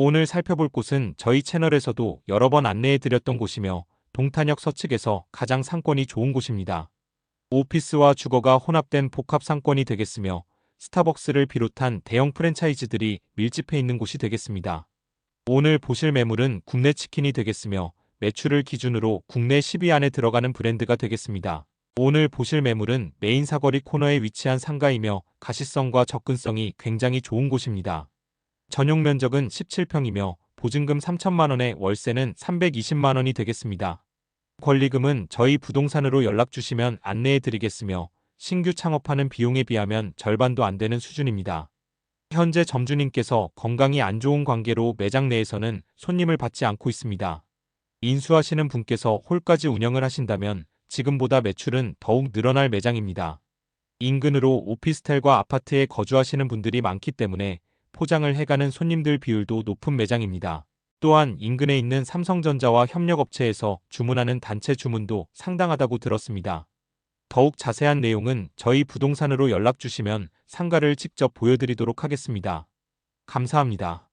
오늘 살펴볼 곳은 저희 채널에서도 여러 번 안내해 드렸던 곳이며 동탄역 서측에서 가장 상권이 좋은 곳입니다. 오피스와 주거가 혼합된 복합 상권이 되겠으며 스타벅스를 비롯한 대형 프랜차이즈들이 밀집해 있는 곳이 되겠습니다. 오늘 보실 매물은 국내 치킨이 되겠으며 매출을 기준으로 국내 10위 안에 들어가는 브랜드가 되겠습니다. 오늘 보실 매물은 메인 사거리 코너에 위치한 상가이며 가시성과 접근성이 굉장히 좋은 곳입니다. 전용 면적은 17평이며 보증금 3천만 원에 월세는 320만 원이 되겠습니다. 권리금은 저희 부동산으로 연락 주시면 안내해 드리겠으며 신규 창업하는 비용에 비하면 절반도 안 되는 수준입니다. 현재 점주님께서 건강이 안 좋은 관계로 매장 내에서는 손님을 받지 않고 있습니다. 인수하시는 분께서 홀까지 운영을 하신다면 지금보다 매출은 더욱 늘어날 매장입니다. 인근으로 오피스텔과 아파트에 거주하시는 분들이 많기 때문에 포장을 해가는 손님들 비율도 높은 매장입니다. 또한 인근에 있는 삼성전자와 협력업체에서 주문하는 단체 주문도 상당하다고 들었습니다. 더욱 자세한 내용은 저희 부동산으로 연락 주시면 상가를 직접 보여드리도록 하겠습니다. 감사합니다.